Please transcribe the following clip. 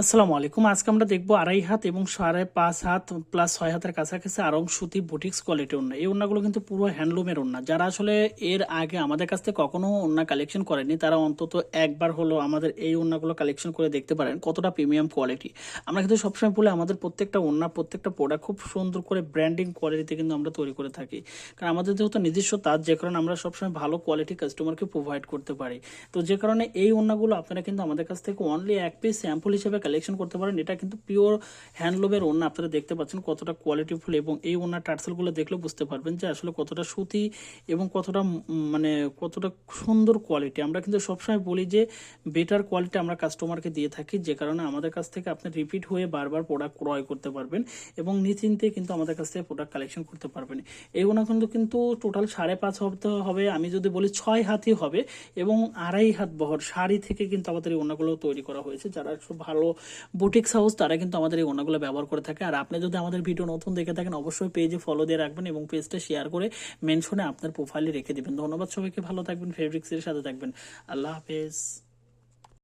আসসালামু আলাইকুম। আজকে আমরা দেখব আড়াই হাত এবং সাড়ে পাঁচ হাত প্লাস ছয় হাতের কাছাকাছি আরং সুতি বুটিক্স কোয়ালিটি ওড়না। এই ওড়নাগুলো কিন্তু পুরো হ্যান্ডলুমের ওড়না। যারা আসলে এর আগে আমাদের কাছ থেকে কখনো ওড়না কালেকশন করেনি, তারা অন্তত একবার হলো আমাদের এই ওড়নাগুলো কালেকশন করে দেখতে পারেন, কতটা প্রিমিয়াম কোয়ালিটি আমরা কিন্তু সবসময় বলে আমাদের প্রত্যেকটা ওড়না, প্রত্যেকটা প্রোডাক্ট খুব সুন্দর করে ব্র্যান্ডিং কোয়ালিটিতে কিন্তু আমরা তৈরি করে থাকি। কারণ আমাদের যেহেতু নিজস্ব তার যে কারণে আমরা সবসময় ভালো কোয়ালিটি কাস্টমারকে প্রোভাইড করতে পারি। তো যে কারণে এই ওড়নাগুলো আপনারা কিন্তু আমাদের কাছ থেকে অনলি এক পিস স্যাম্পল হিসেবে কালেকশন করতে পারেন, এটা কিন্তু পিওর হ্যান্ডলুমের ওড়না। আপনারা দেখতে পাচ্ছেন কতটা কোয়ালিটিফুল এবং এই ওনার টার্সেলগুলো দেখলে বুঝতে পারবেন যে আসলে কতটা সুতি এবং কতটা মানে কতটা সুন্দর কোয়ালিটি আমরা কিন্তু সবসময় বলি যে বেটার কোয়ালিটি আমরা কাস্টমারকে দিয়ে থাকি, যে কারণে আমাদের কাছ থেকে আপনি রিপিট হয়ে বারবার প্রোডাক্ট ক্রয় করতে পারবেন এবং নিশ্চিন্তে কিন্তু আমাদের কাছ থেকে প্রোডাক্ট কালেকশন করতে পারবেন। এই ওনা কিন্তু কিন্তু টোটাল সাড়ে পাঁচ হতে হবে, আমি যদি বলি ছয় হাতই হবে এবং আড়াই হাত বহর শাড়ি থেকে কিন্তু আমাদের এই ওনাগুলো তৈরি করা হয়েছে। যারা একটু ভালো বুটিক্স হাউস, তারা কিন্তু আমাদের এই ওনাগুলো ব্যবহার করে থাকে। আর আপনি যদি আমাদের ভিডিও নতুন দেখে থাকেন, অবশ্যই পেজে ফলো দিয়ে রাখবেন এবং পেজটা শেয়ার করে মেনশনে আপনার প্রোফাইলে রেখে দেবেন। ধন্যবাদ সবাইকে, ভালো থাকবেন ফেব্রিক্সের সাথে থাকবেন। আল্লাহ হাফেজ।